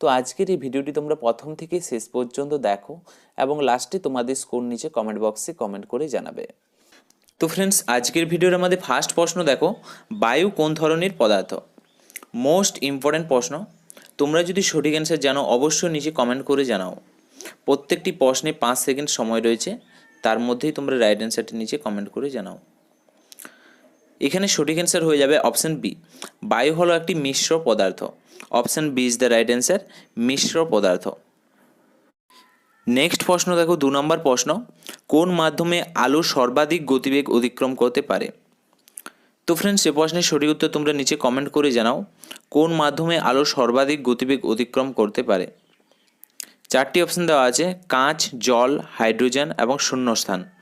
তো আজকের এই ভিডিওটি তোমরা প্রথম থেকে শেষ পর্যন্ত দেখো এবং লাস্টে তোমাদের স্কোর নিচে কমেন্ট বক্সে কমেন্ট করে জানাবে। তো ফ্রেন্ডস আজকের ভিডিওর আমাদের ফার্স্ট প্রশ্ন দেখো, বায়ু কোন ধরনের পদার্থ? মোস্ট ইম্পর্ট্যান্ট প্রশ্ন, তোমরা যদি সঠিক অ্যান্সার জানো, অবশ্যই নিচে কমেন্ট করে জানাও। প্রত্যেকটি প্রশ্নে পাঁচ সেকেন্ড সময় রয়েছে, তার মধ্যেই তোমরা রাইট অ্যান্সারটি নিচে কমেন্ট করে জানাও। এখানে সঠিক অ্যান্সার হয়ে যাবে অপশন বি বায়ু হলো একটি মিশ্র পদার্থ। Option B is the right answer, মিশ্র পদার্থ। নেক্সট প্রশ্ন, দেখো দু নম্বর প্রশ্ন, কোন মাধ্যমে আলো সর্বাধিক গতিবেগ অতিক্রম করতে পারে? তো ফ্রেন্ডস সে প্রশ্নের সঠিক উত্তর তোমরা নিচে কমেন্ট করে জানাও, কোন মাধ্যমে আলো সর্বাধিক গতিবেগ অতিক্রম করতে পারে? চারটি অপশন দেওয়া আছে, কাঁচ, জল, হাইড্রোজেন এবং শূন্যস্থান।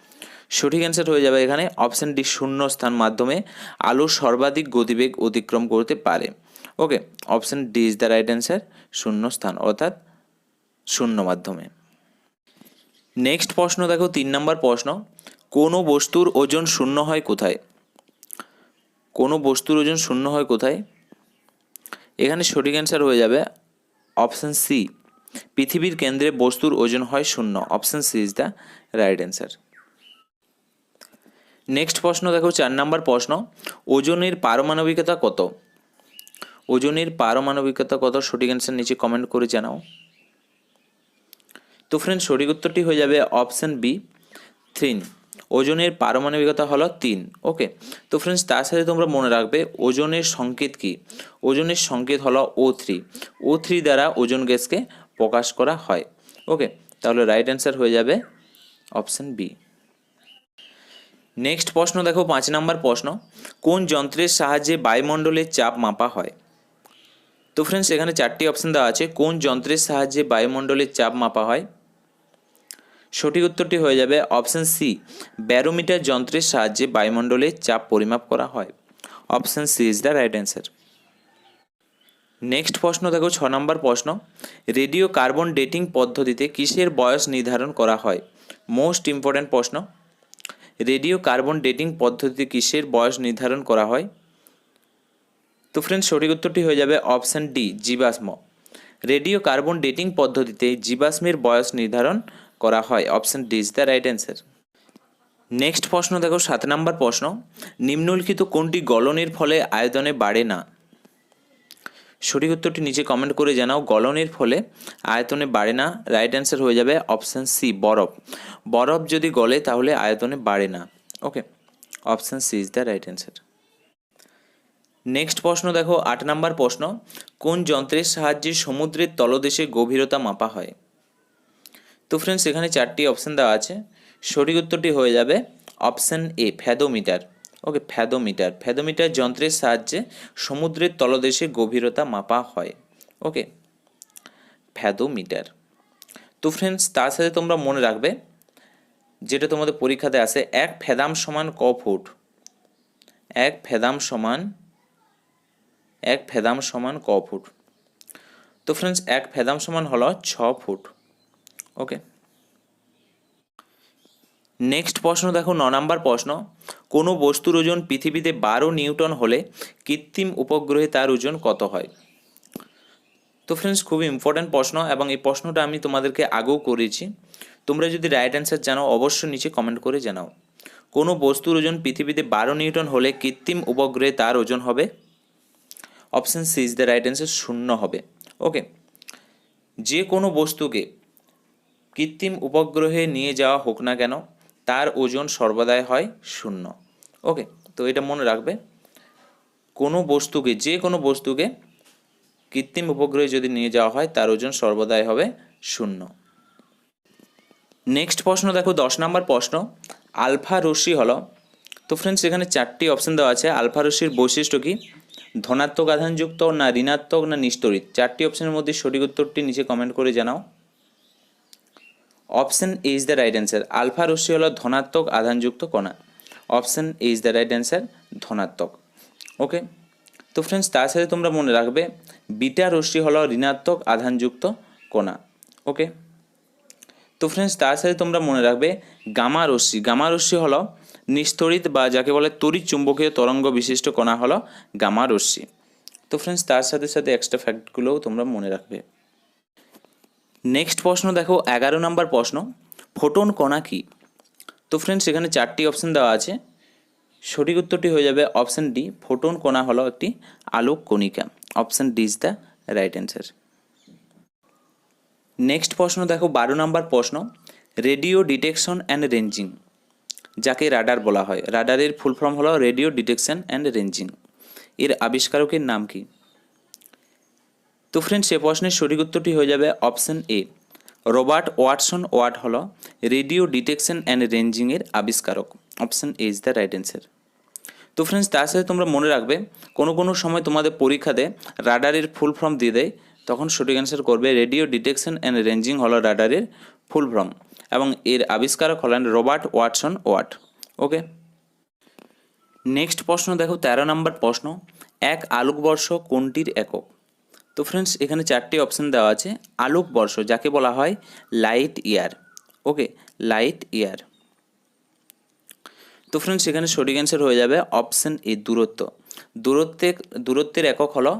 সঠিক অ্যান্সার হয়ে যাবে এখানে অপশান ডি শূন্য স্থান মাধ্যমে আলো সর্বাধিক গতিবেগ অতিক্রম করতে পারে। Okay option D is the right answer শূন্য স্থান অর্থাৎ শূন্য মাধ্যমে। নেক্সট প্রশ্ন দেখো, তিন নম্বর প্রশ্ন, কোনো বস্তুর ওজন শূন্য হয় কোথায়? কোনো বস্তুর ওজন শূন্য হয় কোথায়? এখানে সঠিক অ্যান্সার হয়ে যাবে অপশান সি পৃথিবীর কেন্দ্রে বস্তুর ওজন হয় শূন্য option C is the right answer next প্রশ্ন দেখো, চার নম্বর প্রশ্ন। ওজনের পারমাণবিকতা কত? ওজনের পারমাণবিকতা কত? সঠিক অ্যান্সার নিচে কমেন্ট করে জানাও। তো ফ্রেন্ড সঠিক উত্তরটি হয়ে যাবে অপশান বি থ্রিন ওজনের পারমাণবিকতা হলো তিন ওকে তো ফ্রেন্ডস তার সাথে তোমরা মনে রাখবে, ওজনের সংকেত কি? ওজনের সংকেত হলো ও থ্রি ও থ্রি দ্বারা ওজন গ্যাসকে প্রকাশ করা হয় ওকে তাহলে রাইট অ্যান্সার হয়ে যাবে অপশান বি নেক্সট প্রশ্ন দেখো, পাঁচ নাম্বার প্রশ্ন। কোন যন্ত্রের সাহায্যে বায়ুমণ্ডলের চাপ মাপা হয়? তো ফ্রেন্ডস এখানে চারটি অপশন দেওয়া আছে। কোন যন্ত্রের সাহায্যে বায়ুমণ্ডলের চাপ মাপা হয়? সঠিক উত্তরটি হয়ে যাবে অপশন সি ব্যারোমিটার যন্ত্রের সাহায্যে বায়ুমণ্ডলের চাপ পরিমাপ করা হয়। Option C is the right answer next প্রশ্ন দেখো, ছ নম্বর প্রশ্ন, রেডিও কার্বন ডেটিং পদ্ধতিতে কিসের বয়স নির্ধারণ করা হয়? মোস্ট ইম্পর্ট্যান্ট প্রশ্ন রেডিও কার্বন ডেটিং পদ্ধতিতে কিসের বয়স নির্ধারণ করা হয়? তো ফ্রেন্ডস সঠিক উত্তরটি হয়ে যাবে অপশান ডি জীবাশ্ম। রেডিও কার্বন ডেটিং পদ্ধতিতে জীবাশ্মের বয়স নির্ধারণ করা হয়। Option D is the right answer next প্রশ্ন দেখো, সাত নম্বর প্রশ্ন। নিম্নলিখিত কোনটি গলনের ফলে আয়তনে বাড়ে না? সঠিক উত্তরটি নিচে কমেন্ট করে জানাও। গলনের ফলে আয়তনে বাড়ে না রাইট অ্যান্সার হয়ে যাবে অপশান সি বরফ। বরফ যদি গলে তাহলে আয়তনে বাড়ে না। Okay option C is the right answer next প্রশ্ন দেখো, আট নম্বর প্রশ্ন, কোন যন্ত্রের সাহায্যে সমুদ্রের তলদেশে গভীরতা মাপা হয়? তো ফ্রেন্ডস এখানে চারটি অপশান দেওয়া আছে। সঠিক উত্তরটি হয়ে যাবে option A fathometer. Okay fathometer. Fathometer যন্ত্রের সাহায্যে সমুদ্রের তলদেশে গভীরতা মাপা হয়। ওকে, ফ্যাদোমিটার। তো ফ্রেন্ডস তার সাথে তোমরা মনে রাখবে, যেটা তোমাদের পরীক্ষাতে আসে এক ফেদাম সমান ক ফুট। এক ফেদাম সমান, এক ফেদাম সমান ক ফুট। তো ফ্রেন্ডস এক ফেদাম সমান হলো ছ ফুট। ওকে। নেক্সট প্রশ্ন দেখো, ন নম্বর প্রশ্ন। কোনো বস্তুর ওজন পৃথিবীতে বারো নিউটন হলে কৃত্রিম উপগ্রহে তার ওজন কত হয়? তো ফ্রেন্ডস খুবই ইম্পর্ট্যান্ট প্রশ্ন এবং এই প্রশ্নটা আমি তোমাদেরকে আগেও করেছি। তোমরা যদি রাইট অ্যান্সার জানো অবশ্যই নিচে কমেন্ট করে জানাও। কোনো বস্তুর ওজন পৃথিবীতে বারো নিউটন হলে কৃত্রিম উপগ্রহে তার ওজন হবে? Option C is the right answer শূন্য হবে। ওকে যে কোনো বস্তুকে কৃত্রিম উপগ্রহে নিয়ে যাওয়া হোক না কেন তার ওজন সর্বদাই হয় শূন্য। ওকে তো এটা মনে রাখবে। কোনো বস্তুকে, যে কোনো বস্তুকে কৃত্রিম উপগ্রহে যদি নিয়ে যাওয়া হয়, তার ওজন সর্বদাই হবে শূন্য। নেক্সট প্রশ্ন, দেখো, দশ নম্বর প্রশ্ন, আলফা রশ্মি হলো, তো ফ্রেন্ডস এখানে চারটি অপশন দেওয়া আছে। আলফা রশ্মির বৈশিষ্ট্য কি? ধনাত্মক আধানযুক্ত না ঋণাত্মক না নিস্তরিত? চারটি অপশনের মধ্যে সঠিক উত্তরটি নিচে কমেন্ট করে জানাও। Option is the right answer alpha রশ্মি হলো ধনাত্মক, আধানযুক্ত কণা। Option is the right answer ধনাত্মক। ওকে তো ফ্রেন্ডস তার সাথে তোমরা মনে রাখবে, বিটা রশ্মি হলো ঋণাত্মক, আধানযুক্ত কণা। ওকে তো ফ্রেন্ডস তার সাথে তোমরা মনে রাখবে, গামা রশ্মি। গামা রশ্মি হলো নিস্তরিত বা যাকে বলে তড়িৎ চুম্বকীয় তরঙ্গ বিশিষ্ট কণা হলো গামা রশ্মি। তো ফ্রেন্ডস তার সাথে সাথে এক্সট্রা ফ্যাক্টগুলোও তোমরা মনে রাখবে। নেক্সট প্রশ্ন দেখো, এগারো নম্বর প্রশ্ন, ফোটন কণা কি? তো ফ্রেন্ডস এখানে চারটি অপশন দেওয়া আছে। সঠিক উত্তরটি হয়ে যাবে অপশন ডি ফোটন কণা হলো একটি আলোক কণিকা। Option D is the right answer next প্রশ্ন দেখো, বারো নম্বর প্রশ্ন রেডিও ডিটেকশন অ্যান্ড রেঞ্জিং যাকে রাডার বলা হয়। রাডারের ফুল ফর্ম হলো রেডিও ডিটেকশন অ্যান্ড রেঞ্জিং এর আবিষ্কারকের নাম কি? তো ফ্রেন্ডস সে প্রশ্নের সঠিক উত্তরটি হয়ে যাবে option A. Robert Watson Watt হলো রেডিও ডিটেকশন অ্যান্ড রেঞ্জিংয়ের আবিষ্কারক। Option A is the right answer. তো ফ্রেন্ডস তার সাথে তোমরা মনে রাখবে, কোনো কোনো সময় তোমাদের পরীক্ষাতে রাডারের ফুল ফর্ম দিয়ে দেয়, তখন সঠিক অ্যান্সার করবে রেডিও ডিটেকশন অ্যান্ড রেঞ্জিং হলো রাডারের ফুল ফর্ম এবং এর আবিষ্কারক হলেন Robert Watson Watt. Okay? Next প্রশ্ন দেখো, তেরো নম্বর প্রশ্ন, এক আলোকবর্ষ কোনটির একক? তো ফ্রেন্ডস এখানে চারটি অপশন দেওয়া আছে। আলোকবর্ষ যাকে বলা হয় light year okay light year তো ফ্রেন্ডস এখানে সঠিক অ্যান্সার হয়ে যাবে অপশন এ দূরত্ব। দূরত্বের দূরত্বের একক হলো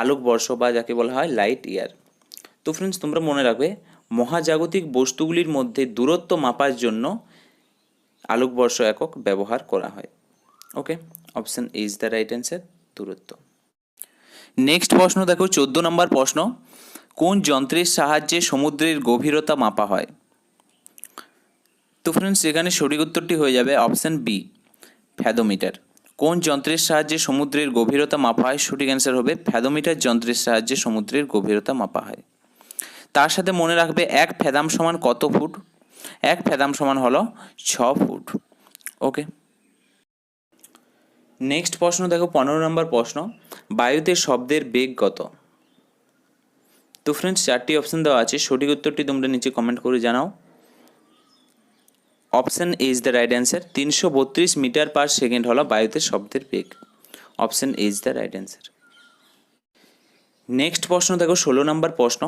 আলোকবর্ষ বা যাকে বলা হয় লাইট ইয়ার তো ফ্রেন্ডস তোমরা মনে রাখবে, মহাজাগতিক বস্তুগুলির মধ্যে দূরত্ব মাপার জন্য আলোকবর্ষ একক ব্যবহার করা হয়। Okay option is the right answer দূরত্ব। নেক্সট প্রশ্ন দেখো, চোদ্দ নম্বর প্রশ্ন। কোন যন্ত্রের সাহায্যে সমুদ্রের গভীরতা মাপা হয়? তো ফ্রেন্ডস এখানে সঠিক উত্তরটি হয়ে যাবে অপশান বি ফ্যাদোমিটার কোন যন্ত্রের সাহায্যে সমুদ্রের গভীরতা মাপা হয়? সঠিক অ্যান্সার হবে ফ্যাদোমিটার যন্ত্রের সাহায্যে সমুদ্রের গভীরতা মাপা হয়। তার সাথে মনে রাখবে এক ফেদাম সমান কত ফুট? এক ফেদাম সমান হলো ছ ফুট। ওকে নেক্সট প্রশ্ন দেখো, পনেরো নম্বর প্রশ্ন। বায়ুতে শব্দের বেগ কত? তো ফ্রেন্ডস চারটি অপশন দেওয়া আছে। সঠিক উত্তরটি তোমরা নিচে কমেন্ট করে জানাও। Option is the right answer তিনশো বত্রিশ মিটার পার সেকেন্ড হলো বায়ুতে শব্দের বেগ। Option is the right answer next প্রশ্ন দেখো, ষোলো নম্বর প্রশ্ন।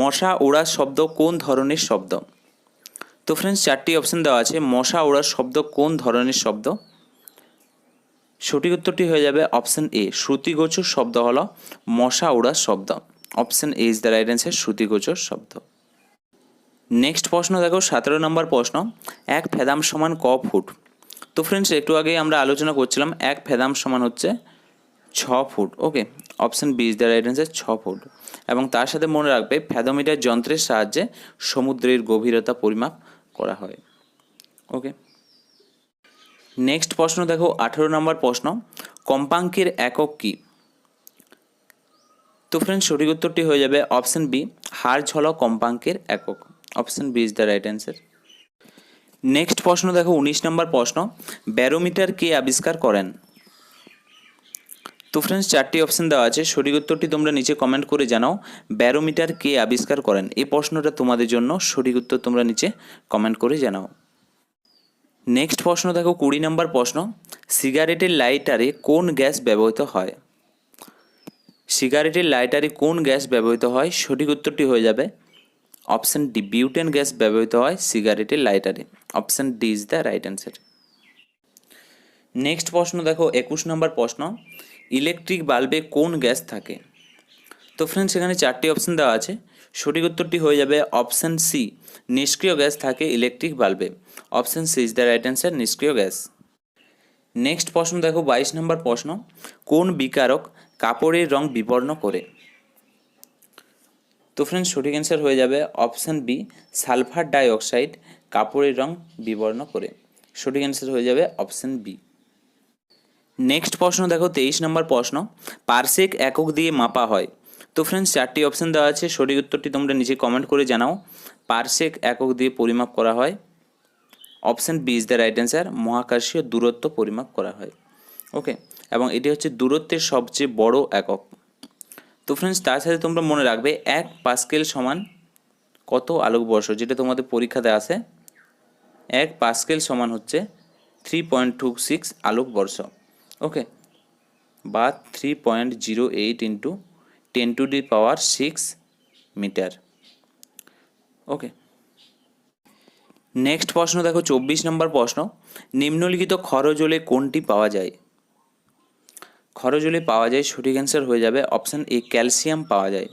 মশা ওড়ার শব্দ কোন ধরনের শব্দ? তো ফ্রেন্ডস চারটি অপশন দেওয়া আছে। মশা ওড়ার শব্দ কোন ধরনের শব্দ? সঠিক উত্তরটি হয়ে যাবে অপশন এ শ্রুতিগোচর শব্দ হলো মশা ওড়ার শব্দ। Option A is the right answer শ্রুতিগোচর শব্দ। নেক্সট প্রশ্ন দেখো, সতেরো নম্বর প্রশ্ন, এক ফেদাম সমান ক ফুট? তো ফ্রেন্ডস একটু আগে আমরা আলোচনা করছিলাম, এক ফেদাম সমান হচ্ছে ছ foot. Okay option B is the right answer ছ ফুট। এবং তার সাথে মনে রাখবে ফ্যাদোমিটার যন্ত্রের সাহায্যে সমুদ্রের গভীরতা পরিমাপ করা হয়। ওকে নেক্সট প্রশ্ন দেখো, আঠেরো নম্বর প্রশ্ন, কম্পাঙ্কের একক কী? তো ফ্রেন্ডস সঠিক উত্তরটি হয়ে যাবে অপশন বি হার্জ হলো কম্পাঙ্কের একক। Option B is the right answer next প্রশ্ন দেখো, উনিশ নম্বর প্রশ্ন, ব্যারোমিটার কে আবিষ্কার করেন? তো ফ্রেন্ডস চারটি অপশন দেওয়া আছে, সঠিক উত্তরটি তোমরা নিচে কমেন্ট করে জানাও, ব্যারোমিটার কে আবিষ্কার করেন? এই প্রশ্নটা তোমাদের জন্য সঠিক উত্তর তোমরা নিচে কমেন্ট করে জানাও। নেক্সট প্রশ্ন দেখো, কুড়ি নম্বর প্রশ্ন সিগারেটের লাইটারে কোন গ্যাস ব্যবহৃত হয়? সিগারেটের লাইটারে কোন গ্যাস ব্যবহৃত হয়? সঠিক উত্তরটি হয়ে যাবে অপশান ডি বিউটেন গ্যাস ব্যবহৃত হয় সিগারেটের লাইটারে option D is the right answer next প্রশ্ন দেখো, একুশ নম্বর প্রশ্ন ইলেকট্রিক বাল্বে কোন গ্যাস থাকে? তো ফ্রেন্ডস এখানে চারটি অপশান দেওয়া আছে। সঠিক উত্তরটি হয়ে যাবে অপশান সি নিষ্ক্রিয় গ্যাস থাকে electric বাল্বে। Option C is the right answer, নিষ্ক্রিয় গ্যাস। নেক্সট প্রশ্ন দেখো, বাইশ নম্বর প্রশ্ন, কোন বিকারক কাপড়ের রং বিবর্ণ করে? তো ফ্রেন্ডস সঠিক অ্যান্সার হয়ে যাবে option B, sulphur dioxide কাপড়ের রং বিবর্ণ করে। সঠিক অ্যান্সার হয়ে যাবে অপশান বি। নেক্সট প্রশ্ন দেখো, তেইশ নম্বর প্রশ্ন পার্সেক একক দিয়ে মাপা হয়। তো ফ্রেন্ডস চারটি অপশান দেওয়া আছে, সঠিক উত্তরটি তোমরা নিচে কমেন্ট করে জানাও। পার্সেক একক দিয়ে পরিমাপ করা হয়। Option B is the right answer, মহাকাশীয় দূরত্ব পরিমাপ করা হয়। ওকে, এবং এটি হচ্ছে দূরত্বের সবচেয়ে বড় একক। তো ফ্রেন্ডস তার সাথে তোমরা মনে রাখবে, এক পাস্কেল সমান কত আলোকবর্ষ, যেটা তোমাদের পরীক্ষাতে আসে এক পাস্কেল সমান হচ্ছে থ্রি পয়েন্ট টু সিক্স আলোকবর্ষ। ওকে বা three point zero eight into ten to the power six metre okay next প্রশ্ন দেখো, চব্বিশ নম্বর প্রশ্ন, নিম্নলিখিত খরজলে কোনটি পাওয়া যায়? খরজলে পাওয়া যায়, সঠিক অ্যান্সার হয়ে যাবে অপশান এ ক্যালসিয়াম পাওয়া যায়।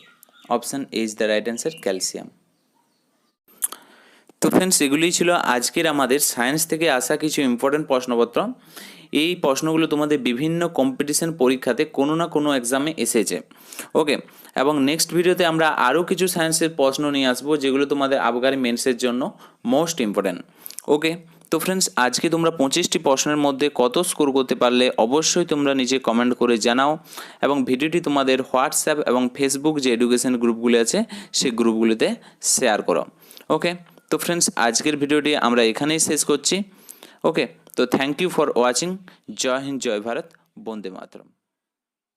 Option A is the right answer calcium তো ফ্রেন্ডস এগুলোই ছিল আজকের আমাদের সায়েন্স থেকে আসা কিছু ইম্পর্টেন্ট প্রশ্নপত্র। এই প্রশ্নগুলো তোমাদের বিভিন্ন কম্পিটিশন পরীক্ষাতে কোনো না কোনো এক্সামে এসেছে। ওকে এবং নেক্সট ভিডিওতে আমরা আরও কিছু সায়েন্সের প্রশ্ন নিয়ে আসব, যেগুলো তোমাদের আবগারি মেন্সের জন্য মোস্ট ইম্পর্ট্যান্ট ওকে তো ফ্রেন্ডস আজকে তোমরা পঁচিশটি প্রশ্নের মধ্যে কত স্কোর করতে পারলে অবশ্যই তোমরা নিজে কমেন্ট করে জানাও। এবং ভিডিওটি তোমাদের হোয়াটসঅ্যাপ এবং ফেসবুক যে এডুকেশন গ্রুপগুলি আছে, সেই গ্রুপগুলিতে শেয়ার করো। ওকে তো ফ্রেন্ডস আজকের ভিডিওটি আমরা এখানেই শেষ করছি। ওকে তো থ্যাংক ইউ ফর ওয়াচিং জয় হিন্দ জয় ভারত বন্দে মাতরম